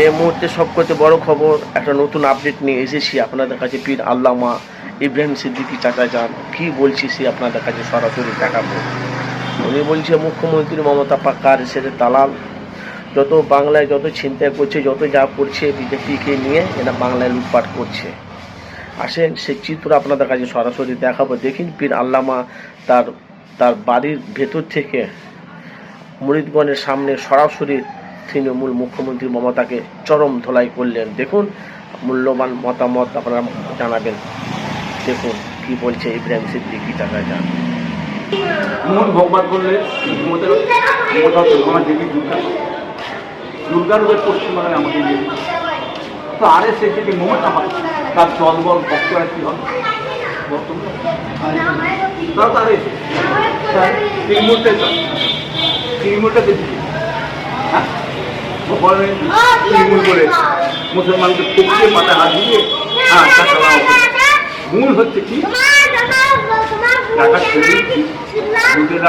এই মুহূর্তে সবকতে বড় খবর, একটা নতুন আপডেট নিয়ে এসেছি আপনাদের কাছে, পীর আল্লামা ইব্রাহিম সিদ্দিকী চাচা যান। কি বলছি সে আপনাদের কাছে সরাসরি দেখাবো। উনি বলছে, মুখ্যমন্ত্রী মমতা পাক্কার সেরে দালাল? যত বাংলায় যত ছিনতাই করছে, যত যা করছে, বিজেপিকে নিয়ে এরা বাংলায় লুটপাট করছে। আসেন সেই চিত্র আপনাদের কাছে সরাসরি দেখাবো। দেখিন, পীর আল্লামা তার তার বাড়ির ভেতর থেকে মুরিদগণের সামনে সরাসরি তৃণমূল মুখ্যমন্ত্রী মমতাকে চরম ধোলাই করলেন। দেখুন, মূল্যবান মতামত আপনারা জানাবেন। দেখুন, কি বলছে ইব্রাহিম সিদ্দিকি চাচা যান মোহন ভগবান করলে আমার দেবী দুর্গা। পশ্চিমবাংলায় আমাদের দেবী তো আর এস এসে যে মমতা হয়, তার জলবল ভক্তরা কী হবে তারা তো আর এসে তৃণমূলটা তৃণমূলটা বেশি হ্যাঁ? ভগবানের তৃণমূল করে মুসলমানকে টুকিয়ে মাথা হাত দিয়ে হ্যাঁ টাকা হবে। মূল হচ্ছে কি টাকা ছেড়ে দুধের